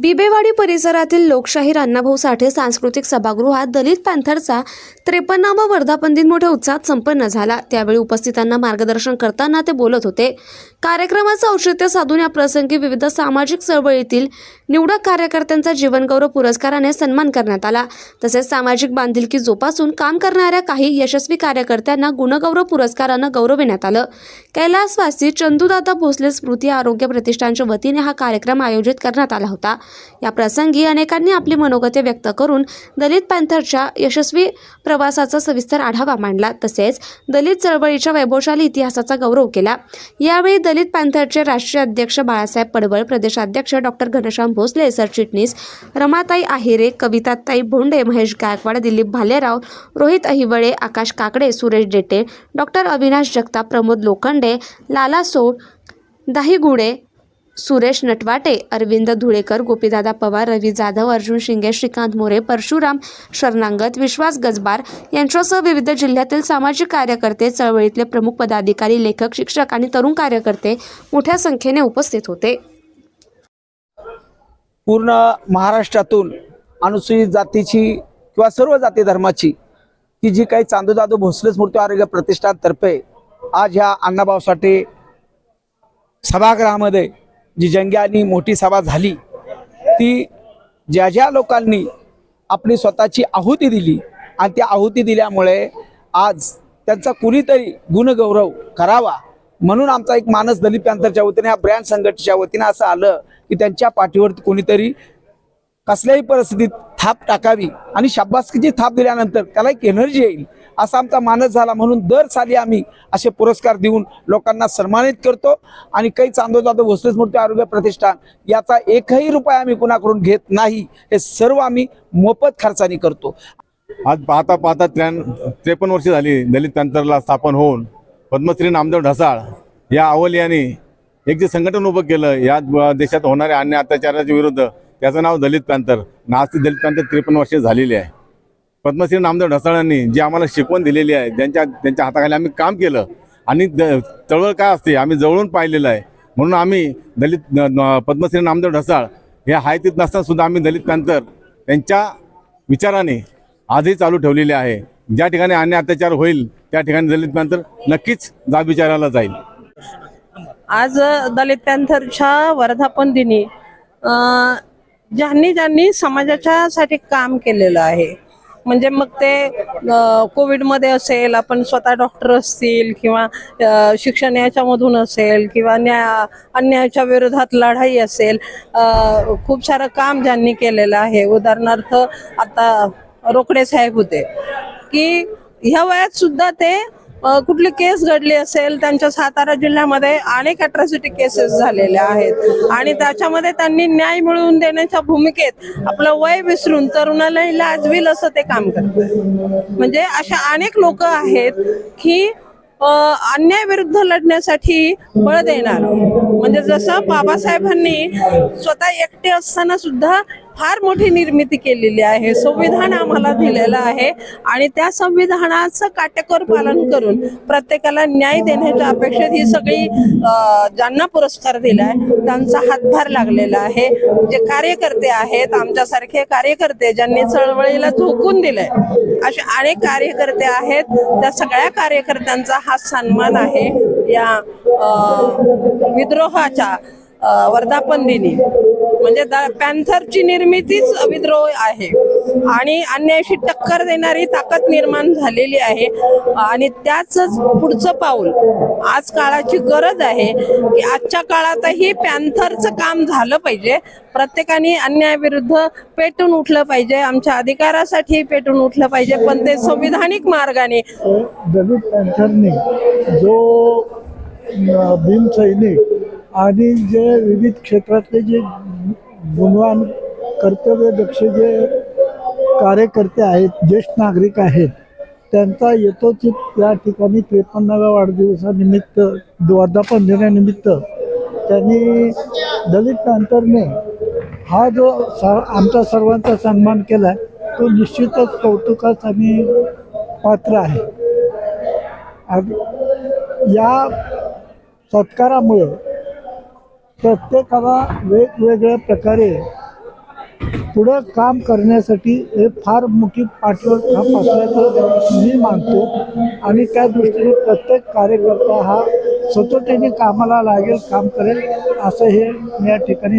बिबेवाडी परिसरातील लोकशाहीर अण्णाभाऊ साठे सांस्कृतिक सभागृहात दलित पॅन्थरचा त्रेपन्नावा वर्धापन दिन मोठ्या उत्साहात संपन्न झाला. त्यावेळी उपस्थितांना मार्गदर्शन करताना ते बोलत होते. कार्यक्रमाचं औचित्य साधून या प्रसंगी विविध सामाजिक चळवळीतील निवडक कार्यकर्त्यांचा जीवनगौरव पुरस्काराने सन्मान करण्यात आला. तसेच सामाजिक बांधिलकी जोपासून काम करणाऱ्या काही यशस्वी कार्यकर्त्यांना गुणगौरव पुरस्कारानं गौरविण्यात आलं. कैलासवासी चंदूदादा भोसले स्मृती आरोग्य प्रतिष्ठानच्या वतीने हा कार्यक्रम आयोजित करण्यात आला होता. या प्रसंगी अनेकांनी आपली मनोगते व्यक्त करून दलित पॅन्थरच्या यशस्वी प्रवासाचा सविस्तर आढावा मांडला. तसेच दलित चळवळीच्या वैभवशाली इतिहासाचा गौरव केला. यावेळी दलित पॅन्थरचे राष्ट्रीय अध्यक्ष बाळासाहेब पडवळ प्रदेशाध्यक्ष डॉक्टर घनश्याम भोसले सरचिटणीस रमाताई आहिरे कविताताई भोंडे महेश गायकवाड दिलीप भालेराव रोहित अहिवळे आकाश काकडे सुरेश डेटे डॉक्टर अविनाश जगताप प्रमोद लोखंडे लाला सोड दाहीगुडे सुरेश नटवाटे अरविंद धुळेकर गोपीदादा पवार रवी जाधव अर्जुन शिंगे श्रीकांत मोरे परशुराम शरणांगत विश्वास गजबार यांच्यासह विविध जिल्ह्यातील सामाजिक कार्यकर्ते चळवळीतले प्रमुख पदाधिकारी लेखक शिक्षक आणि तरुण कार्यकर्ते मोठ्या संख्येने उपस्थित होते. पूर्ण महाराष्ट्रातून अनुसूचित जातीची किंवा सर्व जाती धर्माची की जी काही चांदोदादू भोसले स्मृती आरोग्य प्रतिष्ठानतर्फे आज ह्या अण्णाभाऊ साठे सभागृहामध्ये जी जंग्यानी मोठी सभा झाली ती ज्या ज्या लोकांनी आपली स्वतःची आहुती दिली आणि त्या आहुती दिल्यामुळे आज त्यांचा कुणीतरी गुणगौरव करावा म्हणून आमचा एक मानस दलित पॅन्थरच्या वतीने या ब्रँड संघटनेच्या वतीने असं आलं की त्यांच्या पाठीवरती कोणीतरी कसल्याही परिस्थितीत थाप टाकावी आणि शाब्बासकीची थाप दिल्यानंतर त्याला एक एनर्जी येईल. असा आमचा मानस झाला म्हणून दर साली आम्ही असे पुरस्कार देऊन लोकांना सन्मानित करतो. आणि काही चांदो जाधव भोसले स्मृती आरोग्य प्रतिष्ठान याचा एकही रुपया आम्ही कुणाकडून घेत नाही हे सर्व आम्ही मोफत खर्चाने करतो. आज पाहता पाहता त्र्याण त्रेपन्न वर्ष झाली दलित तंत्रला स्थापन होऊन पद्मश्री नामदेव ढसाळ या अवलियाने एक जे संघटन उभं केलं या देशात होणाऱ्या अन्य अत्याचाराच्या विरुद्ध त्याचं नाव दलित पॅन्थर आज ती दलित पॅन्थर त्रेपन्न वर्ष झालेली आहे. पद्मश्री नामदेव ढसाळांनी जी आम्हाला शिकवण दिलेली आहे ज्यांच्या त्यांच्या हाताखाली आम्ही काम केलं आणि द- चळवळ काय असते आम्ही जवळून पाहिलेलं आहे. म्हणून आम्ही दलित पद्मश्री नामदेव ढसाळ हे हायतीत नसताना सुद्धा आम्ही दलित पॅन्थर त्यांच्या विचाराने आजही चालू ठेवलेले आहे. ज्या ठिकाणी अन्य अत्याचार होईल त्या ठिकाणी दलित पॅन्थर नक्कीच जाब विचारायला जाईल. आज दलित पॅंथरच्या वर्धापन दिनी ज्यांनी ज्यांनी समाजाच्या साठी काम केलेलं आहे. म्हणजे मग ते कोविडमध्ये असेल आपण स्वतः डॉक्टर असतील किंवा शिक्षण याच्यामधून असेल किंवा न्याय अन्यायाच्या विरोधात लढाई असेल खूप सारं काम ज्यांनी केलेलं आहे. उदाहरणार्थ आता रोकडे साहेब होते. की ह्या वयात सुद्धा ते कुठली केस घडली असेल त्यांच्या सातारा जिल्ह्यामध्ये अनेक अट्रॉसिटी केसेस झालेल्या आहेत. आणि त्याच्यामध्ये त्यांनी न्याय मिळवून देण्याच्या भूमिकेत आपलं वय विसरून तरुणाला लाजवील असं ते काम करत म्हणजे अशा अनेक लोक आहेत की अन्याय विरुद्ध लढण्यासाठी बळ देणार. म्हणजे जसं बाबासाहेबांनी स्वतः एकटे असताना सुद्धा फार मोठी निर्मिती केलेली आहे. संविधान आम्हाला दिलेलं आहे. आणि त्या संविधानाचं काटेकोर पालन करून प्रत्येकाला न्याय देण्याच्या अपेक्षेत ही सगळी ज्यांना पुरस्कार दिलाय त्यांचा हातभार लागलेला आहे. जे कार्यकर्ते आहेत आमच्यासारखे कार्यकर्ते ज्यांनी चळवळीला झोकून दिलंय असे अनेक कार्यकर्ते आहेत. त्या सगळ्या कार्यकर्त्यांचा हा सन्मान आहे. या विद्रोहाच्या वर्धापन दिनी म्हणजे द- पॅन्थरची निर्मितीच विद्रोह आहे. आणि अन्यायाशी टक्कर देणारी ताकद निर्माण झालेली आहे. आणि त्याच पुढचं पाऊल आज काळाची गरज आहे की आजच्या काळातही पॅन्थरचं काम झालं पाहिजे. प्रत्येकाने अन्यायाविरुद्ध पेटून उठलं पाहिजे. आमच्या अधिकारासाठी पेटून उठलं पाहिजे. पण ते संविधानिक मार्गाने दलित पॅन्थरने जो भीमसैनिक आणि जे विविध क्षेत्रातले जे गुणवान कर्तव्यदक्ष जे कार्यकर्ते आहेत ज्येष्ठ नागरिक आहेत त्यांचा येतोचित त्या ठिकाणी त्रेपन्नाव्या वाढदिवसानिमित्त वर्धापन दिनानिमित्त त्यांनी दलित पॅन्थरने हा जो सा आमचा सर्वांचा सन्मान केला आहे तो निश्चितच कौतुकास आणि पात्र आहे. आणि या सत्कारामुळे प्रत्येकाला वेगवेगळ्या प्रकारे पुढं काम करण्यासाठी हे फार मोठी पाठीवर ठाप असल्याचं मी मानतो. आणि त्या दृष्टीने प्रत्येक कार्यकर्ता हा सचोटीने कामाला लागेल काम करेल असं हे मी या ठिकाणी